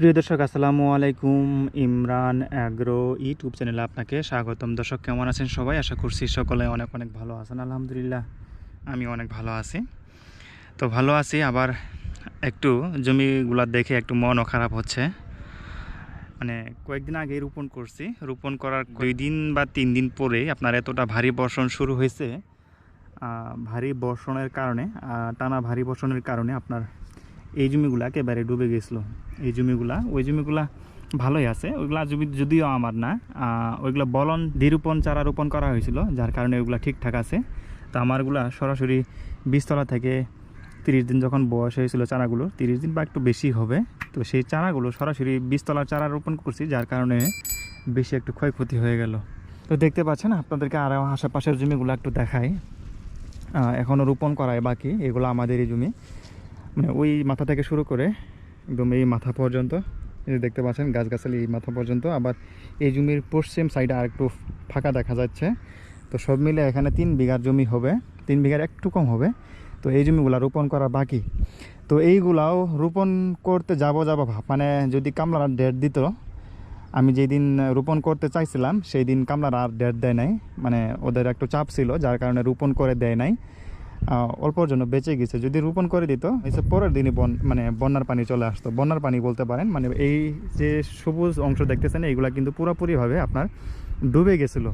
প্রিয় দর্শক, আসসালামু আলাইকুম। ইমরান অ্যাগ্রো ইউটিউব চ্যানেলে আপনাকে স্বাগতম। দর্শক, কেমন আছেন সবাই? আশা করছি সকলে অনেক অনেক ভালো আছেন। আলহামদুলিল্লাহ, আমি অনেক ভালো আছি। তো ভালো আছি, আবার একটু জমিগুলো দেখে একটু মনও খারাপ হচ্ছে। মানে কয়েকদিন আগে রোপণ করছি। রোপণ করার দুই দিন বা তিন দিন পরে আপনার এতটা ভারী বর্ষণ শুরু হয়েছে ভারী বর্ষণের কারণে টানা ভারী বর্ষণের কারণে আপনার এই জমিগুলো একেবারে ডুবে গেছিল। এই জমিগুলা, ওই জমিগুলা ভালোই আছে। ওইগুলা জমি যদিও আমার না ওইগুলা বলন দ্বিরোপণ চারা রোপণ করা হয়েছিল, যার কারণে ওইগুলা ঠিকঠাক আছে। তো আমারগুলা সরাসরি বীজতলা থেকে তিরিশ দিন যখন বয়স হয়েছিল চারাগুলো, তিরিশ দিন বা একটু বেশি হবে। তো সেই চারাগুলো সরাসরি বীজতলার চারা রোপণ করছি, যার কারণে বেশি একটু ক্ষয়ক্ষতি হয়ে গেল। তো দেখতে পাচ্ছেন, আপনাদেরকে আরও আশেপাশের জমিগুলো একটু দেখাই। এখনও রোপণ করায় বাকি, এগুলো আমাদের এই জমি। মানে ওই মাথা থেকে শুরু করে একদম এই মাথা পর্যন্ত, এই দেখতে পাচ্ছেন গাছগাছালি এই মাথা পর্যন্ত। আবার এই জমির পশ্চিম সাইডে আর একটু ফাঁকা দেখা যাচ্ছে। তো সব মিলে এখানে তিন বিঘার জমি হবে, তিন বিঘার একটু কম হবে। তো এই জমিগুলা রোপণ করা বাকি। তো এইগুলাও রোপণ করতে যাব যাব মানে যদি কামলারা ডেট দিত, আমি যেই দিন রোপণ করতে চাইছিলাম সেই দিন কামলারা আর ডেট দেয় নাই। মানে ওদের একটু চাপ ছিল, যার কারণে রোপণ করে দেয় নাই। অল্পর জন্য বেঁচে গেছে। যদি রোপণ করে দিত এসে পরের দিনই বন মানে বন্যার পানি চলে আসতো। বন্যার পানি বলতে পারেন মানে এই যে সবুজ অংশ দেখতেছেন, এইগুলা কিন্তু পুরোপুরিভাবে আপনার ডুবে গেছিল।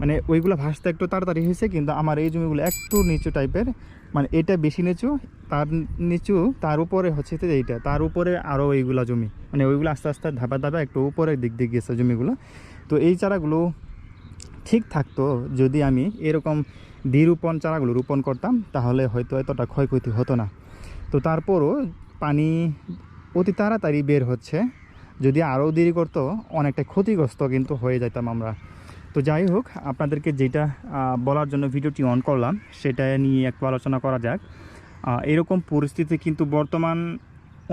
মানে ওইগুলো ভাসতে একটু তাড়াতাড়ি হয়েছে, কিন্তু আমার এই জমিগুলো একটু নিচু টাইপের মানে এটা বেশি নিচু, তার নিচু, তার উপরে হচ্ছে যে এইটা, তার উপরে আরও এইগুলা জমি। মানে ওইগুলো আস্তে আস্তে ধাপা ধাপা একটু উপরের দিক দিয়ে গেছে জমিগুলো। তো এই চারাগুলো ঠিক থাকতো যদি আমি এরকম দ্বিরোপণ চারাগুলো রোপণ করতাম, তাহলে হয়তো এতটা ক্ষয়ক্ষতি হতো না। তো তারপরও পানি অতি তাড়াতাড়ি বের হচ্ছে। যদি আরও দেরি করতো, অনেকটা ক্ষতিগ্রস্ত কিন্তু হয়ে যেতাম আমরা। তো যাই হোক, আপনাদেরকে যেটা বলার জন্য ভিডিওটি অন করলাম, সেটা নিয়ে একটু আলোচনা করা যাক। এরকম পরিস্থিতি কিন্তু বর্তমান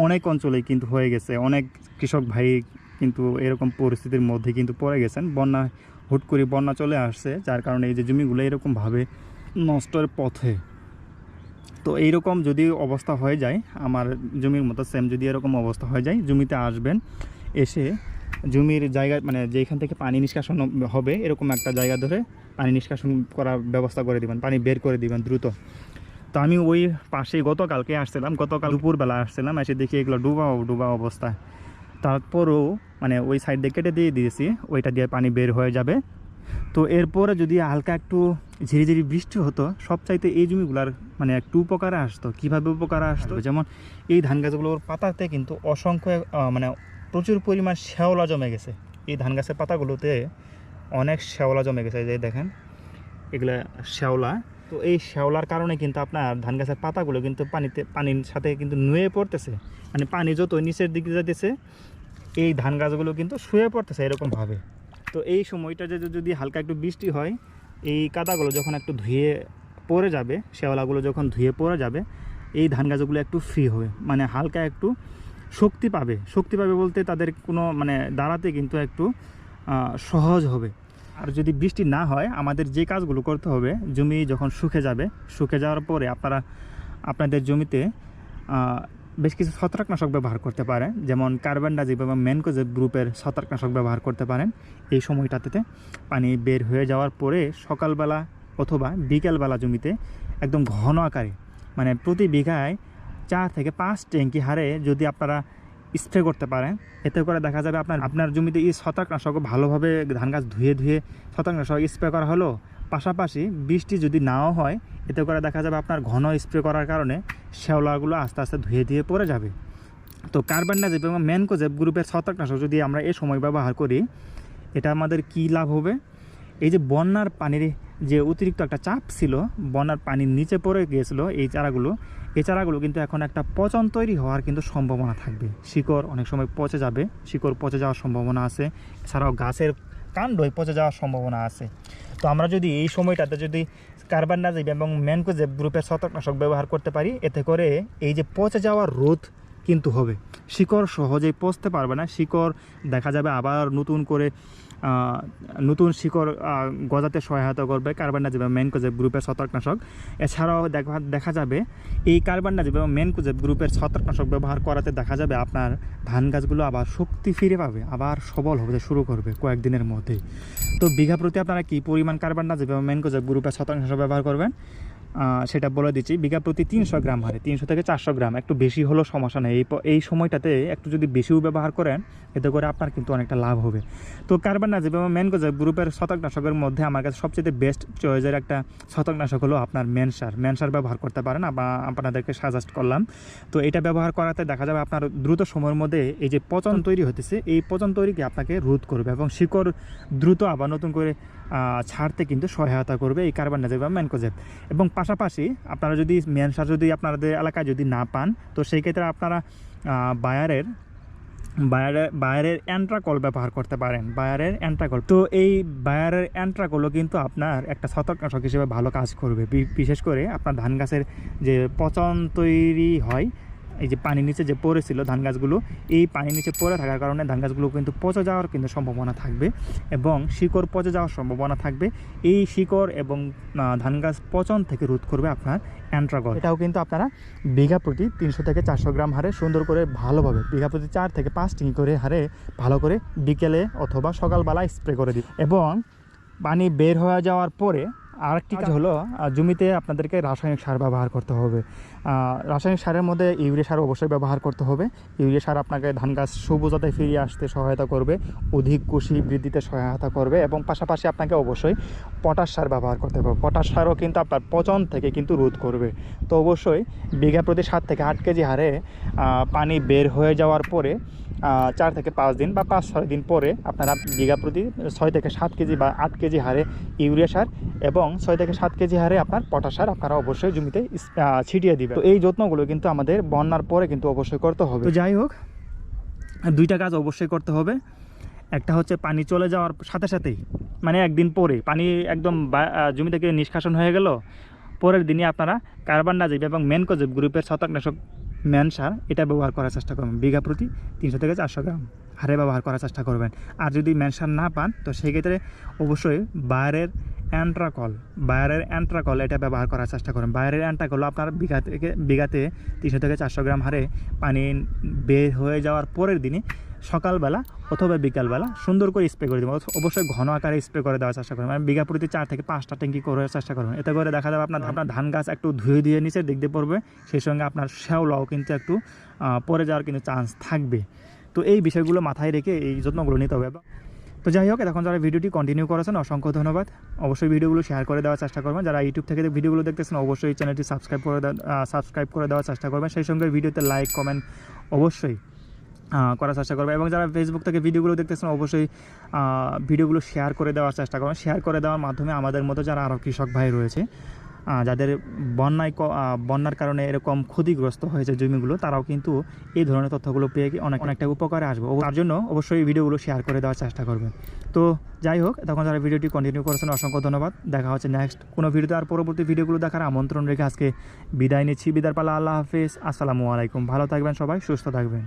অনেক অঞ্চলেই কিন্তু হয়ে গেছে। অনেক কৃষক ভাই কিন্তু এরকম পরিস্থিতির মধ্যে কিন্তু পড়ে গেছেন। বন্যা হুট করে বন্যা চলে আসছে, যার কারণে এই যে জমিগুলো এরকমভাবে নষ্টের পথে। তো এইরকম যদি অবস্থা হয়ে যায়, আমার জমির মতো সেম যদি এরকম অবস্থা হয়ে যায়, জমিতে আসবেন, এসে জমির জায়গা মানে যেখান থেকে পানি নিষ্কাশন হবে, এরকম একটা জায়গা ধরে পানি নিষ্কাশন করার ব্যবস্থা করে দিবেন, পানি বের করে দিবেন দ্রুত। তো আমি ওই পাশেই গতকালকে আসছিলাম, গতকাল দুপুরবেলা আসছিলাম, এসে দেখি এগুলো ডুবা ডুবা অবস্থা তারপরেও মানে ওই সাইড দিয়ে কেটে দিয়ে দিয়েছি, ওইটা দিয়ে পানি বের হয়ে যাবে। তো এরপরে যদি হালকা একটু ঝিরিঝিরি বৃষ্টি হতো সব চাইতে এই জমিগুলার মানে একটু উপকারে আসতো। কীভাবে উপকারে আসতো? যেমন এই ধান গাছগুলোর পাতাতে কিন্তু অসংখ্য মানে প্রচুর পরিমাণ শ্যাওলা জমে গেছে। এই ধান গাছের পাতাগুলোতে অনেক শ্যাওলা জমে গেছে যে দেখেন, এগুলা শ্যাওলা। তো এই শ্যাওলার কারণে কিন্তু আপনার ধান গাছের পাতাগুলো কিন্তু পানিতে, পানির সাথে কিন্তু নুয়ে পড়তেছে। মানে পানি যত নিচের দিকে যাইতেছে, এই ধান গাছগুলো কিন্তু শুয়ে পড়তেছে এরকমভাবে। তো এই সময়টা যে, যদি হালকা একটু বৃষ্টি হয়, এই কাদাগুলো যখন একটু ধুয়ে পড়ে যাবে, শ্যাওলাগুলো যখন ধুয়ে পড়ে যাবে, এই ধান গাছগুলো একটু ফ্রি হবে। মানে হালকা একটু শক্তি পাবে। শক্তি পাবে বলতে তাদের কোনো মানে দাঁড়াতে কিন্তু একটু সহজ হবে। আর যদি বৃষ্টি না হয়, আমাদের যে কাজগুলো করতে হবে, জমি যখন শুকে যাবে, শুকে যাওয়ার পরে আপনারা, আপনাদের জমিতে বেশ কিছু ছত্রাকনাশক ব্যবহার করতে পারেন। যেমন কার্বন কার্বনডাজিব এবং ম্যানকোজেব গ্রুপের ছত্রাকনাশক ব্যবহার করতে পারেন। এই সময়টাতে পানি বের হয়ে যাওয়ার পরে সকালবেলা অথবা বিকেলবেলা জমিতে একদম ঘন আকারে মানে প্রতি বিঘায় চার থেকে পাঁচ ট্যাঙ্কি হারে যদি আপনারা স্প্রে করতে পারেন। এতে করে দেখা যাবে আপনার আপনার জমিতে এই ছত্রাকনাশক ভালোভাবে ধান গাছ ধুয়ে ধুয়ে ছত্রাকনাশক স্প্রে করা হলো। পাশাপাশি বৃষ্টি যদি নাও হয়, এতে করে দেখা যাবে আপনার ঘন স্প্রে করার কারণে শ্যাওলাগুলো আস্তে আস্তে ধুয়ে ধুয়ে পড়ে যাবে। তো কার্বনডাজিব এবং ম্যানকোজেব গ্রুপের ছত্রাকনাশক যদি আমরা এই সময় ব্যবহার করি, এটা আমাদের কি লাভ হবে? এই যে বন্যার পানির যে অতিরিক্ত একটা চাপ ছিল, বন্যার পানির নিচে পড়ে গিয়েছিল এই চারাগুলো এই চারাগুলো কিন্তু এখন একটা পচন তৈরি হওয়ার কিন্তু সম্ভাবনা থাকবে। শিকড় অনেক সময় পচে যাবে। শিকড় পচে যাওয়ার সম্ভাবনা আছে। এছাড়াও গাছের কাণ্ডই পচে যাওয়ার সম্ভাবনা আছে। তো আমরা যদি এই সময়টাতে যদি কার্বনডাজিব এবং ম্যানকোজেব গ্রুপের শতকনাশক ব্যবহার করতে পারি, এতে করে এই যে পচে যাওয়ার রোধ কিন্তু হবে। শিকড় সহজেই পচতে পারবে না। শিকড় দেখা যাবে আবার নতুন করে নতুন শিকড় গজাতে সহায়তা করবে। কার্বানডাজিম বা মেনকোজেব গ্রুপের ছত্রাকনাশক। এছাড়াও দেখা দেখা যাবে, এই কার্বানডাজিম বা মেনকোজেব গ্রুপের ছত্রাকনাশক ব্যবহার করাতে দেখা যাবে আপনার ধান গাছগুলো আবার শক্তি ফিরে পাবে, আবার সবল হতে শুরু করবে কয়েকদিনের মধ্যেই। তো বিঘা প্রতি আপনারা কী পরিমাণ কার্বানডাজিম বা মেনকোজেব গ্রুপের ছত্রাকনাশক ব্যবহার করবেন? সেটা বলে দিচ্ছি। বিঘা প্রতি তিনশো গ্রাম হারে, তিনশো থেকে চারশো গ্রাম। একটু বেশি হলেও সমস্যা নেই। এই সময়টাতে একটু যদি বেশিও ব্যবহার করেন, এতে করে আপনার কিন্তু অনেকটা লাভ হবে। তো কার্বন নাজিব এবং ম্যানগোজেব গ্রুপের শতকনাশকের মধ্যে আমার কাছে সবচেয়ে বেস্ট চয়েসের একটা শতকনাশক হলো আপনার মেনসার মেনসার ব্যবহার করতে পারেন আপনাদেরকে সাজেস্ট করলাম। তো এটা ব্যবহার করাতে দেখা যাবে আপনার দ্রুত সময়ের মধ্যে এই যে পচন তৈরি হতেছে এই পচন তৈরিকে আপনাকে রোধ করবে এবং শিকড় দ্রুত আবার নতুন করে ছাড়তে কিন্তু সহায়তা করবে এই কার্বন নাজিব বা ম্যানকোজেব এবং পাশাপাশি আপনারা যদি মেন সার যদি আপনাদের এলাকায় যদি না পান, তো সেই ক্ষেত্রে আপনারা বায়ারের বায়ারের বায়ারের অ্যান্ট্রাকল ব্যবহার করতে পারেন। বায়ারের অ্যান্ট্রাকল তো এই বায়ারের অ্যান্ট্রাকলও কিন্তু আপনার একটা সতর্কনাশক হিসেবে ভালো কাজ করবে। বিশেষ করে আপনার ধান গাছের যে পচন তৈরি হয় এই যে পানি নিচে যে পড়েছিল ধান গাছগুলো, এই পানি নিচে পড়ে থাকার কারণে ধান গাছগুলো কিন্তু পচে যাওয়ার কিন্তু সম্ভাবনা থাকবে এবং শিকড় পচে যাওয়ার সম্ভাবনা থাকবে। এই শিকড় এবং ধান গাছ পচন থেকে রোধ করবে আপনার অ্যান্ট্রাগল। এটাও কিন্তু আপনারা বিঘা প্রতি তিনশো থেকে চারশো গ্রাম হারে সুন্দর করে ভালোভাবে, বিঘা প্রতি চার থেকে পাঁচ টিং করে হারে ভালো করে বিকেলে অথবা সকালবেলা স্প্রে করে দিই এবং পানি বের হয়ে যাওয়ার পরে আরেকটি কাজ হলো জমিতে আপনাদেরকে রাসায়নিক সার ব্যবহার করতে হবে। রাসায়নিক সারের মধ্যে ইউরিয়া সার অবশ্যই ব্যবহার করতে হবে। ইউরিয়া সার আপনাকে ধান গাছ সবুজতায় ফিরিয়ে আসতে সহায়তা করবে অধিক কুশি বৃদ্ধিতে সহায়তা করবে এবং পাশাপাশি আপনাকে অবশ্যই পটাশ সার ব্যবহার করতে হবে। পটাশ সারও কিন্তু আপনার পচন থেকে কিন্তু রোধ করবে। তো অবশ্যই বিঘা প্রতি সাত থেকে আট কেজি হারে পানি বের হয়ে যাওয়ার পরে চার থেকে পাঁচ দিন বা পাঁচ ছয় দিন পরে আপনারা বিঘা প্রতি ছয় থেকে সাত কেজি বা আট কেজি হারে ইউরিয়া সার এবং ছয় থেকে সাত কেজি হারে আপনার পটাশ সার আপনারা অবশ্যই জমিতে ছিটিয়ে দিবেন। তো এই যত্নগুলো কিন্তু আমাদের বন্যার পরে কিন্তু অবশ্যই করতে হবে। তো যাই হোক, দুইটা কাজ অবশ্যই করতে হবে। একটা হচ্ছে পানি চলে যাওয়ার সাথে সাথেই মানে একদিন পরে, পানি একদম জমি থেকে নিষ্কাশন হয়ে গেল। পরের দিনই আপনারা কার্বন ডাজিব এবং মেনকোজেব গ্রুপের ছত্রাকনাশক ম্যান সার, এটা ব্যবহার করার চেষ্টা করবেন। বিঘা প্রতি তিনশো থেকে চারশো গ্রাম। হারে ব্যবহার করার চেষ্টা করবেন। আর যদি ম্যান সার না পান, তো সেই ক্ষেত্রে অবশ্যই বাইরের অ্যান্ট্রাকল বাইরের অ্যান্ট্রাকল এটা ব্যবহার করার চেষ্টা করবেন। বাইরের অ্যান্ট্রাকল আপনার বিঘা থেকে, বিঘাতে তিনশো থেকে চারশো গ্রাম হারে পানি বের হয়ে যাওয়ার পরের দিনে সকালবেলা অথবা বিকালবেলা সুন্দর করে স্প্রে করে দেবেন। অবশ্যই ঘন আকারে স্প্রে করে দেওয়ার চেষ্টা করবেন। মানে বিঘা প্রতি চার থেকে পাঁচটা ট্যাঙ্কি করার চেষ্টা করবেন। এতে করে দেখা যাবে আপনার আপনার ধান গাছ একটু ধুয়ে ধুয়ে নিচে দেখতে পড়বে। সেই সঙ্গে আপনার শ্যাওলাও কিন্তু একটু পড়ে যাওয়ার কিন্তু চান্স থাকবে। তো এই বিষয়গুলো মাথায় রেখে এই যত্নগুলো নিতে হবে। তো যাই হোক, এখন যারা ভিডিওটি কন্টিনিউ করেছেন, অসংখ্য ধন্যবাদ। অবশ্যই ভিডিওগুলো শেয়ার করে দেওয়ার চেষ্টা করবেন। যারা ইউটিউব থেকে ভিডিওগুলো দেখতেছেন, অবশ্যই চ্যানেলটি সাবস্ক্রাইব করে সাবস্ক্রাইব করে দেওয়ার চেষ্টা করবেন। সেই সঙ্গে ভিডিওতে লাইক কমেন্ট অবশ্যই। করার চেষ্টা করবে। এবং যারা ফেসবুক থেকে ভিডিওগুলো দেখতেছেন, অবশ্যই ভিডিওগুলো শেয়ার করে দেওয়ার চেষ্টা করবেন। শেয়ার করে দেওয়ার মাধ্যমে আমাদের মতো যারা আরও কৃষক ভাই রয়েছে যাদের বন্যায় বন্যার কারণে এরকম ক্ষতিগ্রস্ত হয়েছে জমিগুলো, তারাও কিন্তু এই ধরনের তথ্যগুলো পেয়ে অনেক অনেকটা উপকারে আসবে। তার জন্য অবশ্যই ভিডিওগুলো শেয়ার করে দেওয়ার চেষ্টা করবেন তো যাই হোক, তখন যারা ভিডিওটি কন্টিনিউ করেছেন, অসংখ্য ধন্যবাদ। দেখা হচ্ছে নেক্সট কোনো ভিডিওতে আর পরবর্তী ভিডিওগুলো দেখার আমন্ত্রণ রেখে আজকে বিদায় নিচ্ছি। বিদার পালা, আল্লাহ হাফিজ। আসসালামু আলাইকুম। ভালো থাকবেন সবাই, সুস্থ থাকবেন।